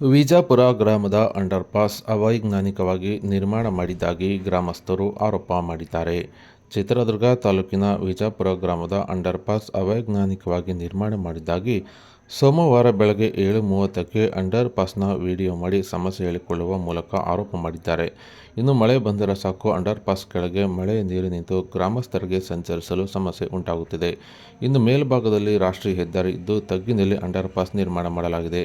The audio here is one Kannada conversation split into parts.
ವಿಜಾಪುರ ಗ್ರಾಮದ ಅಂಡರ್ಪಾಸ್ ಅವೈಜ್ಞಾನಿಕವಾಗಿ ನಿರ್ಮಾಣ ಮಾಡಿದ್ದಾಗಿ ಗ್ರಾಮಸ್ಥರು ಆರೋಪ ಮಾಡಿದ್ದಾರೆ. ಚಿತ್ರದುರ್ಗ ತಾಲೂಕಿನ ವಿಜಾಪುರ ಗ್ರಾಮದ ಅಂಡರ್ಪಾಸ್ ಅವೈಜ್ಞಾನಿಕವಾಗಿ ನಿರ್ಮಾಣ ಮಾಡಿದ್ದಾಗಿ ಸೋಮವಾರ ಬೆಳಗ್ಗೆ ಏಳು ಮೂವತ್ತಕ್ಕೆ ಅಂಡರ್ಪಾಸ್ನ ವಿಡಿಯೋ ಮಾಡಿ ಸಮಸ್ಯೆ ಹೇಳಿಕೊಳ್ಳುವ ಮೂಲಕ ಆರೋಪ ಮಾಡಿದ್ದಾರೆ. ಇನ್ನು ಮಳೆ ಬಂದರೆ ಸಾಕು. ಅಂಡರ್ ಪಾಸ್ ಕೆಳಗೆ ಮಳೆ ನೀರು ನಿಂತು ಗ್ರಾಮಸ್ಥರಿಗೆ ಸಂಚರಿಸಲು ಸಮಸ್ಯೆ ಉಂಟಾಗುತ್ತಿದೆ. ಇನ್ನು ಮೇಲ್ಭಾಗದಲ್ಲಿ ರಾಷ್ಟ್ರೀಯ ಹೆದ್ದಾರಿ ಇದ್ದು ತಗ್ಗಿನಲ್ಲಿ ಅಂಡರ್ ಪಾಸ್ ನಿರ್ಮಾಣ ಮಾಡಲಾಗಿದೆ.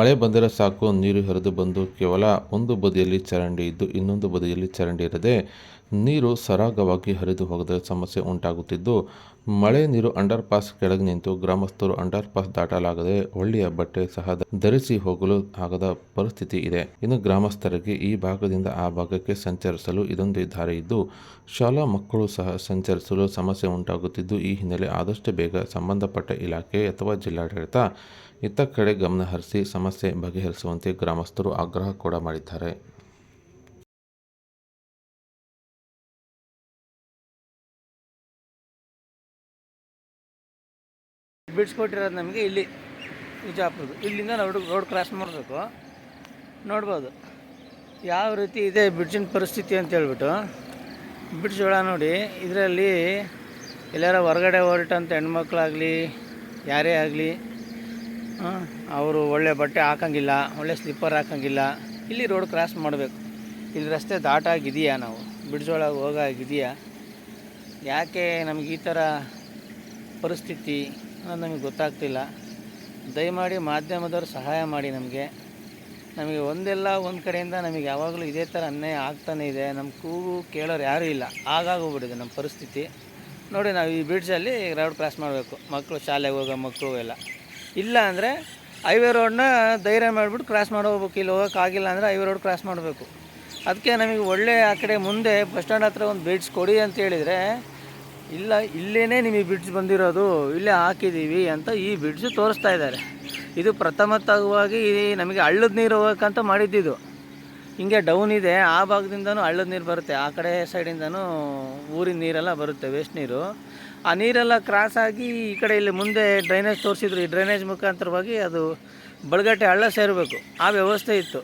ಮಳೆ ಬಂದರೆ ಸಾಕು. ನೀರು ಹರಿದು ಬಂದು ಕೇವಲ ಒಂದು ಬದಿಯಲ್ಲಿ ಚರಂಡಿ ಇದ್ದು ಇನ್ನೊಂದು ಬದಿಯಲ್ಲಿ ಚರಂಡಿ ಇರದೆ ನೀರು ಸರಾಗವಾಗಿ ಹರಿದು ಹೋಗದ ಸಮಸ್ಯೆ ಉಂಟಾಗುತ್ತಿದ್ದು, ಮಳೆ ನೀರು ಅಂಡರ್ ಪಾಸ್ ಕೆಳಗೆ ನಿಂತು ಗ್ರಾಮಸ್ಥರು ಅಂಡರ್ ಪಾಸ್ ದಾಟಲಾಗದೆ ಒಳ್ಳೆಯ ಬಟ್ಟೆ ಸಹ ಧರಿಸಿ ಹೋಗಲು ಆಗದ ಪರಿಸ್ಥಿತಿ ಇದೆ. ಇನ್ನು ಗ್ರಾಮಸ್ಥರಿಗೆ ಈ ಭಾಗದಿಂದ ಆ ಭಾಗಕ್ಕೆ ಸಂಚರಿಸಲು ಇದೊಂದು ದಾರಿ ಇದ್ದು, ಶಾಲಾ ಮಕ್ಕಳು ಸಹ ಸಂಚರಿಸಲು ಸಮಸ್ಯೆ ಉಂಟಾಗುತ್ತಿದ್ದು, ಈ ಹಿನ್ನೆಲೆ ಆದಷ್ಟು ಬೇಗ ಸಂಬಂಧಪಟ್ಟ ಇಲಾಖೆ ಅಥವಾ ಜಿಲ್ಲಾಡಳಿತ ಇತ್ತ ಕಡೆ ಗಮನ ಹರಿಸಿ ಸಮಸ್ಯೆ ಬಗೆಹರಿಸುವಂತೆ ಗ್ರಾಮಸ್ಥರು ಆಗ್ರಹ ಕೂಡ ಮಾಡಿದ್ದಾರೆ. ಬಿಡಿಸ್ಕೊಟ್ಟಿರೋದು ನಮಗೆ ಇಲ್ಲಿ ಇಲ್ಲಿಂದ ನಾವು ರೋಡ್ ಕ್ರಾಸ್ ಮಾಡಬೇಕು. ನೋಡ್ಬೋದು. ಯಾವ ರೀತಿ ಇದೆ ಬ್ರಿಡ್ಜಿನ ಪರಿಸ್ಥಿತಿ ಅಂತ ಹೇಳ್ಬಿಟ್ಟು, ಬ್ರಿಡ್ಜ್ ಒಳ ನೋಡಿ, ಇದರಲ್ಲಿ ಎಲ್ಲಾರ ಹೊರಗಡೆ ಹೊರಟಂಥ ಹೆಣ್ಮಕ್ಳಾಗಲಿ, ಯಾರೇ ಆಗಲಿ ಅವರು ಒಳ್ಳೆ ಬಟ್ಟೆ ಹಾಕೋಂಗಿಲ್ಲ, ಒಳ್ಳೆ ಸ್ಲಿಪ್ಪರ್ ಹಾಕೋಂಗಿಲ್ಲ, ಇಲ್ಲಿ ರೋಡ್ ಕ್ರಾಸ್ ಮಾಡಬೇಕು. ಇಲ್ಲಿ ರಸ್ತೆ ದಾಟಾಗಿದೆಯಾ ನಾವು? ಬ್ರಿಡ್ಜ್ ಒಳಗೆ ಹೋಗಾಗಿದೆಯಾ? ಯಾಕೆ ನಮಗೆ ಈ ಥರ ಪರಿಸ್ಥಿತಿ ಅನ್ನೋದು ನಮಗೆ ಗೊತ್ತಾಗ್ತಿಲ್ಲ. ದಯಮಾಡಿ ಮಾಧ್ಯಮದವರು ಸಹಾಯ ಮಾಡಿ ನಮಗೆ. ನಮಗೆ ಒಂದೆಲ್ಲ ಒಂದು ಕಡೆಯಿಂದ ನಮಗೆ ಯಾವಾಗಲೂ ಇದೇ ಥರ ಅನ್ಯಾಯ ಆಗ್ತಾನೇ ಇದೆ. ನಮ್ಮ ಕೂಗು ಕೇಳೋರು ಯಾರೂ ಇಲ್ಲ. ಆಗಾಗೋಗ್ಬಿಟ್ಟಿದೆ ನಮ್ಮ ಪರಿಸ್ಥಿತಿ. ನೋಡಿ ನಾವು ಈ ಬ್ರಿಡ್ಜಲ್ಲಿ ರೋಡ್ ಕ್ರಾಸ್ ಮಾಡಬೇಕು. ಮಕ್ಕಳು ಶಾಲೆಗೆ ಹೋಗೋ ಮಕ್ಕಳು ಎಲ್ಲ. ಇಲ್ಲ ಅಂದರೆ ಹೈವೇ ರೋಡ್ನ ಧೈರ್ಯ ಮಾಡಿಬಿಟ್ಟು ಕ್ರಾಸ್ ಮಾಡೋಗ್ಬೇಕು ಇಲ್ಲಿ ಹೋಗೋಕ್ಕಾಗಿಲ್ಲ ಅಂದರೆ ಹೈವೇ ರೋಡ್ ಕ್ರಾಸ್ ಮಾಡಬೇಕು. ಅದಕ್ಕೆ ನಮಗೆ ಒಳ್ಳೆ ಆ ಕಡೆ ಮುಂದೆ ಬಸ್ ಸ್ಟ್ಯಾಂಡ್ ಹತ್ರ ಒಂದು ಬ್ರಿಡ್ಜ್ ಕೊಡಿ ಅಂತ ಹೇಳಿದರೆ, ಇಲ್ಲ, ಇಲ್ಲೇನೇ ನಿಮಗೆ ಬ್ರಿಡ್ಜ್ ಬಂದಿರೋದು, ಇಲ್ಲೇ ಹಾಕಿದ್ದೀವಿ ಅಂತ ಈ ಬ್ರಿಡ್ಜ್ ತೋರಿಸ್ತಾ ಇದ್ದಾರೆ. ಇದು ಪ್ರಥಮತವಾಗಿ ನಮಗೆ ಹಳ್ಳದ ನೀರು ಹೋಗೋಕ್ಕಂತ ಮಾಡಿದ್ದಿದ್ದು ಹಿಂಗೆ ಡೌನ್ ಇದೆ, ಆ ಭಾಗದಿಂದನೂ ಹಳ್ಳದ ನೀರು ಬರುತ್ತೆ. ಆ ಕಡೆ ಸೈಡಿಂದನೂ ಊರಿನ ನೀರೆಲ್ಲ ಬರುತ್ತೆ ವೇಸ್ಟ್ ನೀರು. ಆ ನೀರೆಲ್ಲ ಕ್ರಾಸ್ ಆಗಿ ಈ ಕಡೆ ಇಲ್ಲಿ ಮುಂದೆ ಡ್ರೈನೇಜ್ ತೋರಿಸಿದ್ರು. ಈ ಡ್ರೈನೇಜ್ ಮುಖಾಂತರವಾಗಿ ಅದು ಬಳಗಟ್ಟೆ ಹಳ್ಳ ಸೇರಬೇಕು. ಆ ವ್ಯವಸ್ಥೆ ಇತ್ತು.